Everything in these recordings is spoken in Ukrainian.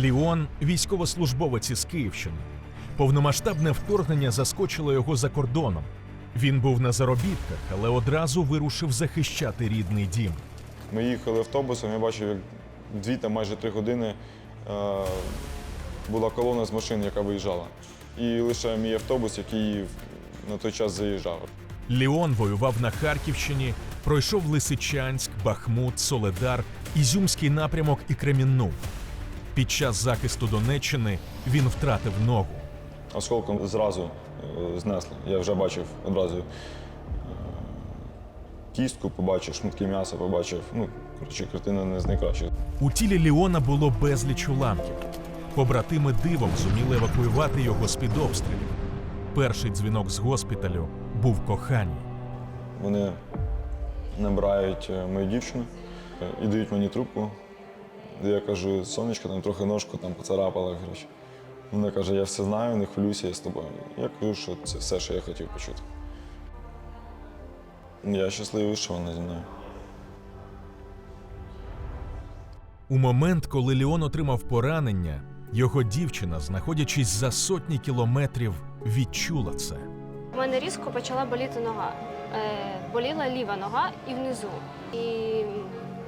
Ліон військовослужбовець із Київщини. Повномасштабне вторгнення заскочило його за кордоном. Він був на заробітках, але одразу вирушив захищати рідний дім. Ми їхали автобусом, я бачив, як дві та майже три години е, була колона з машин, яка виїжджала. І лише мій автобус, який на той час заїжджав. Ліон воював на Харківщині, пройшов Лисичанськ, Бахмут, Соледар, Ізюмський напрямок і Кремінну. Під час захисту Донеччини він втратив ногу. Осколком зразу е, знесли. Я вже бачив одразу е, кістку, побачив, шматки м'яса побачив. Ну, коротше, картина не з найкращих. У тілі Ліона було безліч уламків. Побратими дивом зуміли евакуювати його з-під обстрілів. Перший дзвінок з госпіталю був коханій. Вони набирають е, мою дівчину і дають мені трубку. Я кажу, сонечко, там трохи ножку там поцарапала. Коротше. Вона каже, я все знаю, не хвилюйся, я з тобою. Я кажу, що це все, що я хотів почути. Я щасливий, що вона зі мною. У момент, коли Ліон отримав поранення, його дівчина, знаходячись за сотні кілометрів, відчула це. У мене різко почала боліти нога. Е, боліла ліва нога і внизу. І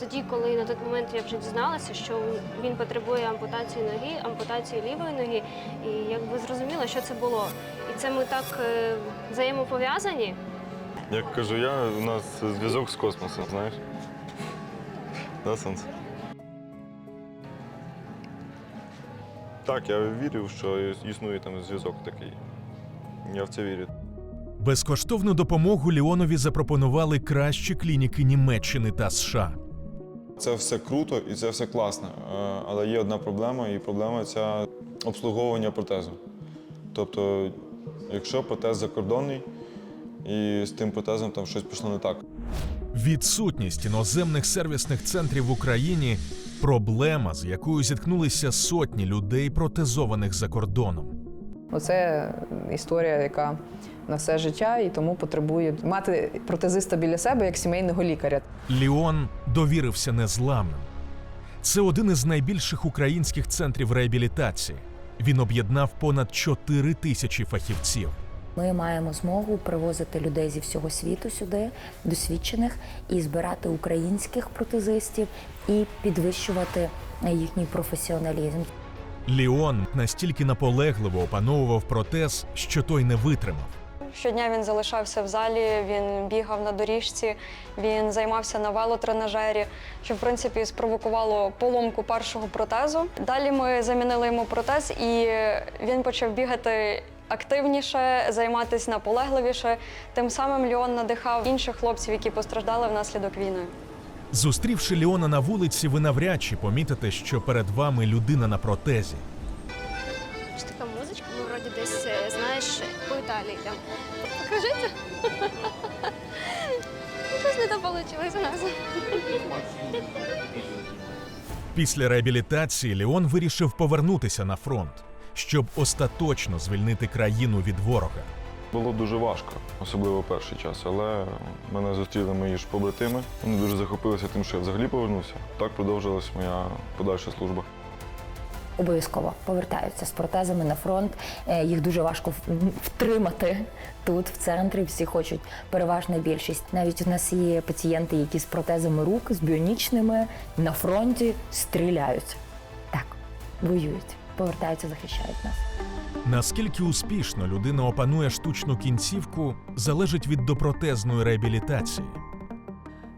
тоді, коли на той момент я вже дізналася, що він потребує ампутації ноги, ампутації лівої ноги, і якби зрозуміла, що це було. І це ми так е, взаємопов'язані. Як кажу я, у нас зв'язок з космосом, знаєш? Да, сонце? Так, я вірю, що існує там зв'язок такий. Я в це вірю. Безкоштовну допомогу Ліонові запропонували кращі клініки Німеччини та США. Це все круто і це все класно. Е, Але є одна проблема, і проблема ця обслуговування протезу. Тобто, якщо протез закордонний, і з тим протезом там щось пішло не так. Відсутність іноземних сервісних центрів в Україні проблема, з якою зіткнулися сотні людей, протезованих за кордоном. Оце історія, яка на все життя і тому потребує мати протезиста біля себе як сімейного лікаря. Ліон довірився незламним. Це один із найбільших українських центрів реабілітації. Він об'єднав понад 4 тисячі фахівців. Ми маємо змогу привозити людей зі всього світу сюди, досвідчених, і збирати українських протезистів і підвищувати їхній професіоналізм. Ліон настільки наполегливо опановував протез, що той не витримав. Щодня він залишався в залі, він бігав на доріжці, він займався на велотренажері, що в принципі спровокувало поломку першого протезу. Далі ми замінили йому протез, і він почав бігати активніше, займатися наполегливіше. Тим самим Леон надихав інших хлопців, які постраждали внаслідок війни. Зустрівши Ліона на вулиці, ви навряд чи помітите, що перед вами людина на протезі. По Італії. Покажите. Щось не вийшло у нас. Після реабілітації Ліон вирішив повернутися на фронт, щоб остаточно звільнити країну від ворога. Було дуже важко, особливо перший час, але мене зустріли мої ж побратими. Вони дуже захопилися тим, що я взагалі повернувся. Так продовжилась моя подальша служба. Обов'язково повертаються з протезами на фронт. Е, Їх дуже важко втримати тут, в центрі. Всі хочуть переважна більшість. Навіть у нас є пацієнти, які з протезами рук, з біонічними на фронті стріляють. Так, воюють, повертаються, захищають нас. Наскільки успішно людина опанує штучну кінцівку, залежить від допротезної реабілітації.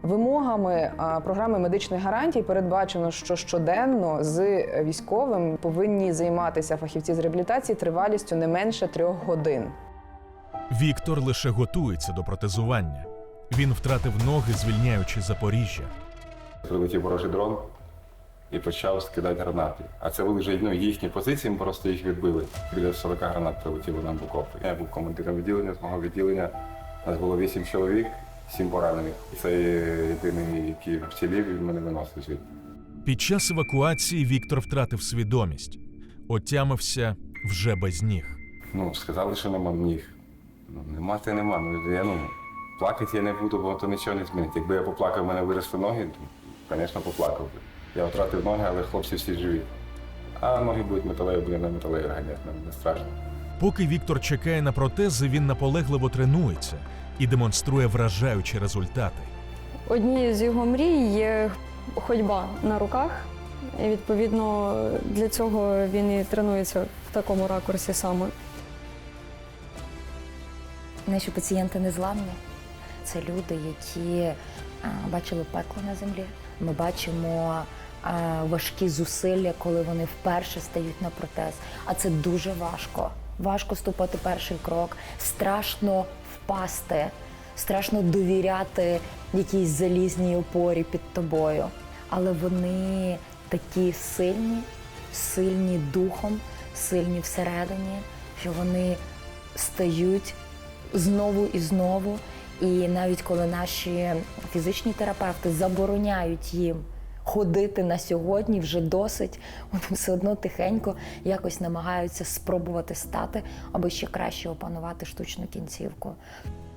Вимогами програми медичної гарантії передбачено, що щоденно з військовим повинні займатися фахівці з реабілітації тривалістю не менше трьох годин. Віктор лише готується до протезування. Він втратив ноги, звільняючи Запоріжжя. Прилетів ворожий дрон і почав скидати гранати. А це були вже ну, їхні позиції, ми просто їх відбили. Біля 40 гранат прилетіло нам в окопи. Я був командиром відділення, з мого відділення. Нас було 8 чоловік, 7 поранених. І це єдиний, який вцілів, і мене виносив звідти. Під час евакуації Віктор втратив свідомість, отямився вже без ніг. Ну, сказали, що нема ніг. Ну, нема, те нема. Ну, я, ну, плакати я не буду, бо то нічого не змінить. Якби я поплакав, в мене виросли ноги, то, звісно, поплакав би. Я втратив ноги, але хлопці всі живі. А ноги будуть металеві, буде на металеві ганяти, не страшно. Поки Віктор чекає на протези, він наполегливо тренується і демонструє вражаючі результати. Однією з його мрій є ходьба на руках. І відповідно для цього він і тренується в такому ракурсі саме. Наші пацієнти незламні. Це люди, які бачили пекло на землі. Ми бачимо важкі зусилля, коли вони вперше стають на протез. А це дуже важко. Важко ступати перший крок, страшно впасти, страшно довіряти якійсь залізній опорі під тобою. Але вони такі сильні, сильні духом, сильні всередині, що вони стають знову і знову. І навіть коли наші фізичні терапевти забороняють їм ходити на сьогодні, вже досить, вони все одно тихенько якось намагаються спробувати стати, аби ще краще опанувати штучну кінцівку.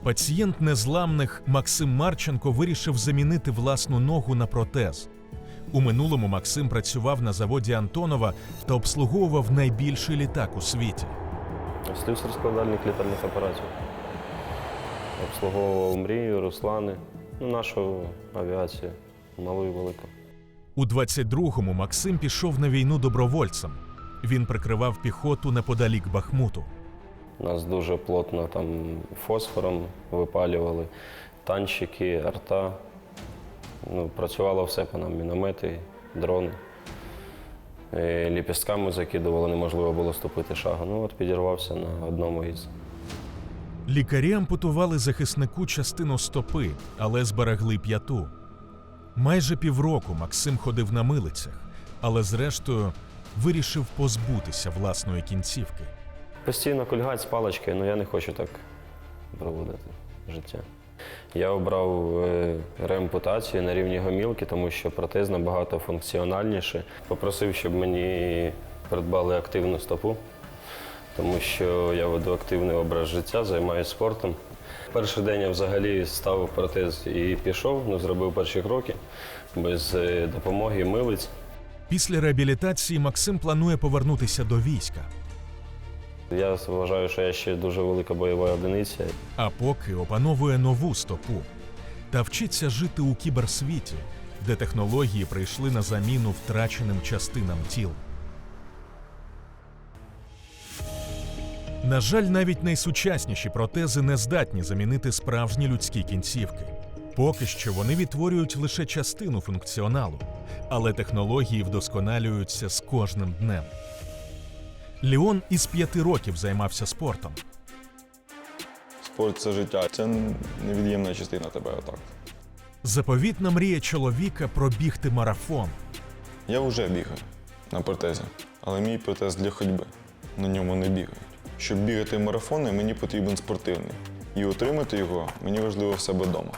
Пацієнт незламних Максим Марченко вирішив замінити власну ногу на протез. У минулому Максим працював на заводі Антонова та обслуговував найбільший літак у світі. Слюсар-складальник літальних апаратів. Обслуговував мрію, Руслани, ну, нашу авіацію, малу і велику. У 22-му Максим пішов на війну добровольцем. Він прикривав піхоту неподалік Бахмуту. Нас дуже плотно там фосфором випалювали, танчики, арта. Ну, працювало все по нам, міномети, дрони. Е, Ліпістками закидували, неможливо було ступити шагу. Ну от підірвався на одному із. Лікарі ампутували захиснику частину стопи, але зберегли п'яту. Майже півроку Максим ходив на милицях, але зрештою вирішив позбутися власної кінцівки. Постійно кульгать з палички, але я не хочу так проводити життя. Я обрав е, реампутацію на рівні гомілки, тому що протез набагато функціональніше. Попросив, щоб мені придбали активну стопу, тому що я веду активний образ життя, займаюся спортом. Перший день я взагалі ставив протез і пішов, ну, зробив перші кроки без е, допомоги милиць. Після реабілітації Максим планує повернутися до війська. Я вважаю, що я ще дуже велика бойова одиниця. А поки опановує нову стопу та вчиться жити у кіберсвіті, де технології прийшли на заміну втраченим частинам тіл. На жаль, навіть найсучасніші протези не здатні замінити справжні людські кінцівки. Поки що вони відтворюють лише частину функціоналу, але технології вдосконалюються з кожним днем. Ліон із п'яти років займався спортом. Спорт це життя. Це невід'ємна частина тебе отак. Заповітна мрія чоловіка пробігти марафон. Я вже бігаю на протезі, але мій протез для ходьби. На ньому не бігають. Щоб бігати марафони, мені потрібен спортивний. І отримати його мені важливо в себе вдома,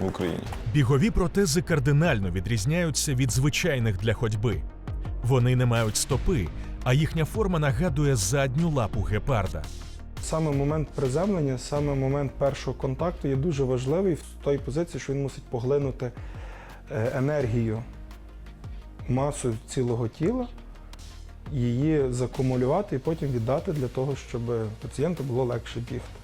в Україні. Бігові протези кардинально відрізняються від звичайних для ходьби. Вони не мають стопи, а їхня форма нагадує задню лапу гепарда. Саме момент приземлення, саме момент першого контакту є дуже важливий в той позиції, що він мусить поглинути е, енергію, масу цілого тіла, її закумулювати і потім віддати для того, щоб пацієнту було легше бігти.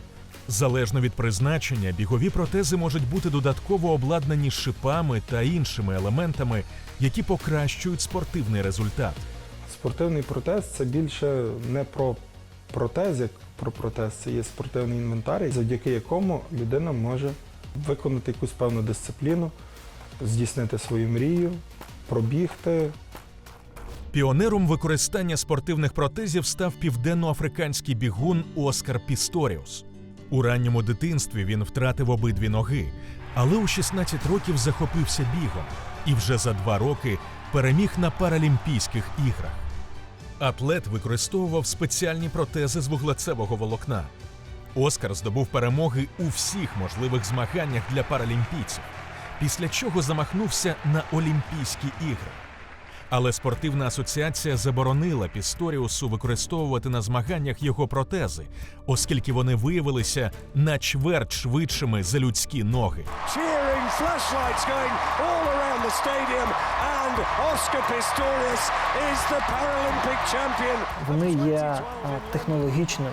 Залежно від призначення, бігові протези можуть бути додатково обладнані шипами та іншими елементами, які покращують спортивний результат. Спортивний протез це більше не про протез, як про протез, це є спортивний інвентарій, завдяки якому людина може виконати якусь певну дисципліну, здійснити свою мрію, пробігти, Піонером використання спортивних протезів став південноафриканський бігун Оскар Пісторіус. У ранньому дитинстві він втратив обидві ноги, але у 16 років захопився бігом і вже за два роки переміг на Паралімпійських іграх. Атлет використовував спеціальні протези з вуглецевого волокна. Оскар здобув перемоги у всіх можливих змаганнях для паралімпійців, після чого замахнувся на Олімпійські ігри. Але спортивна асоціація заборонила Пісторіусу використовувати на змаганнях його протези, оскільки вони виявилися на чверть швидшими за людські ноги. cheering flashlights going all around the stadium, and Oscar Pistorius is the Paralympic champion. Вони є технологічними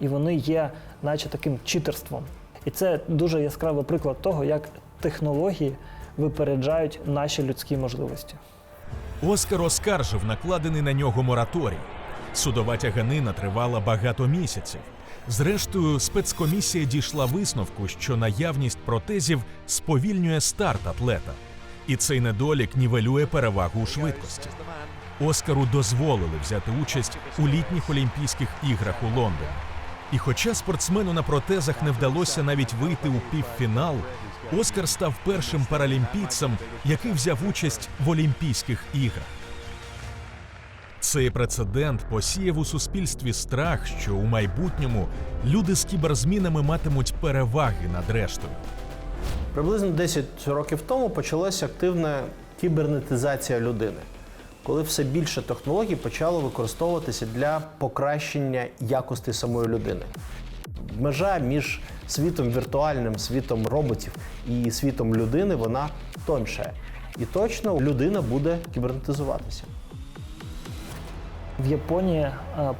і вони є, наче таким читерством. І це дуже яскравий приклад того, як технології випереджають наші людські можливості. Оскар оскаржив накладений на нього мораторій. Судова тяганина тривала багато місяців. Зрештою, спецкомісія дійшла висновку, що наявність протезів сповільнює старт атлета, і цей недолік нівелює перевагу у швидкості. Оскару дозволили взяти участь у літніх Олімпійських іграх у Лондоні. І хоча спортсмену на протезах не вдалося навіть вийти у півфінал, Оскар став першим паралімпійцем, який взяв участь в Олімпійських іграх. Цей прецедент посіяв у суспільстві страх, що у майбутньому люди з кіберзмінами матимуть переваги над рештою. Приблизно 10 років тому почалася активна кібернетизація людини, коли все більше технологій почало використовуватися для покращення якості самої людини. Межа між світом віртуальним, світом роботів і світом людини вона тоньше. І точно людина буде кібернетизуватися. В Японії е,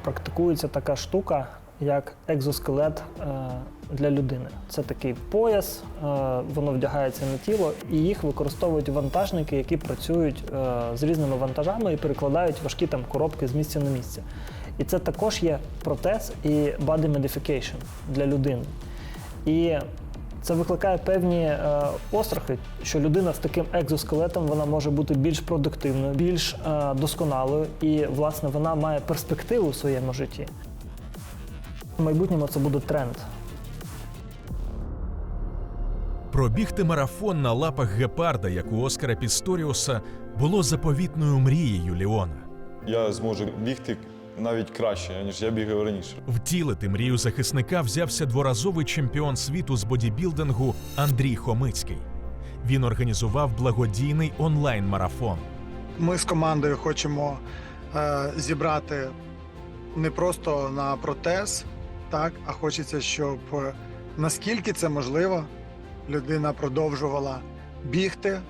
практикується така штука, як екзоскелет е, для людини. Це такий пояс, е, воно вдягається на тіло, і їх використовують вантажники, які працюють з різними вантажами і перекладають важкі там коробки з місця на місце. І це також є протез і body modification для людини. І це викликає певні е, острахи, що людина з таким екзоскелетом вона може бути більш продуктивною, більш е, досконалою, і власне вона має перспективу в своєму житті. В майбутньому це буде тренд. Пробігти марафон на лапах гепарда, як у Оскара Пісторіуса, було заповітною мрією Ліона. Я зможу бігти навіть краще, ніж я бігав раніше. Втілити мрію захисника взявся дворазовий чемпіон світу з бодібілдингу Андрій Хомицький. Він організував благодійний онлайн-марафон. Ми з командою хочемо е, зібрати не просто на протез, так, а хочеться, щоб е, наскільки це можливо, людина продовжувала бігти,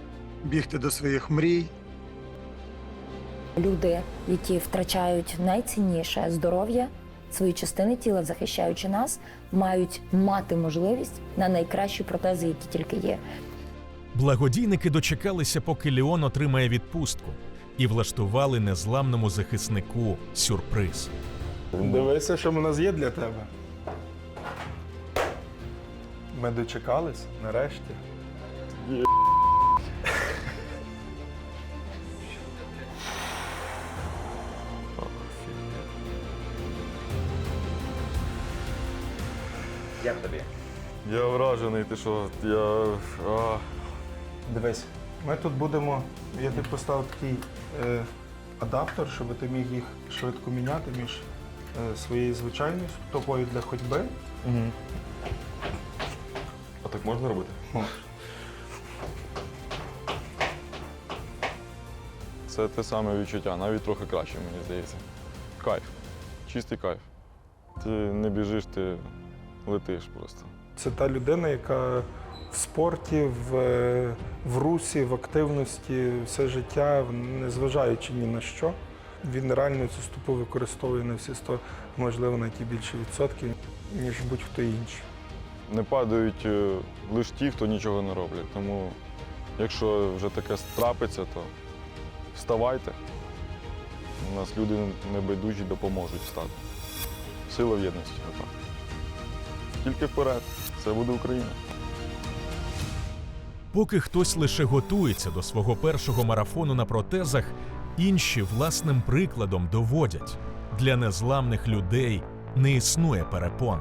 бігти до своїх мрій, Люди, які втрачають найцінніше здоров'я, свої частини тіла, захищаючи нас, мають мати можливість на найкращі протези, які тільки є. Благодійники дочекалися, поки Ліон отримає відпустку, і влаштували незламному захиснику сюрприз. Дивися, що в нас є для тебе. Ми дочекались нарешті. Як тобі? Я вражений, ти що, я. А, Дивись, ми тут будемо. Я тобі поставив такий е, адаптер, щоб ти міг їх швидко міняти між е, своєю звичайною стопою для ходьби. а так можна робити? Можеш. Це те саме відчуття, навіть трохи краще, мені здається. Кайф. Чистий кайф. Ти не біжиш, ти летиш просто. Це та людина, яка в спорті, в, е, в русі, в активності все життя, незважаючи ні на що. Він реально цю стопу використовує на всі 100, можливо, на ті більше відсотків, ніж будь-хто інший. Не падають е, лише ті, хто нічого не роблять. Тому, якщо вже таке трапиться, то вставайте. У нас люди небайдужі допоможуть встати. Сила в єдності. Тільки вперед. Це буде Україна. Поки хтось лише готується до свого першого марафону на протезах, інші власним прикладом доводять для незламних людей не існує перепон.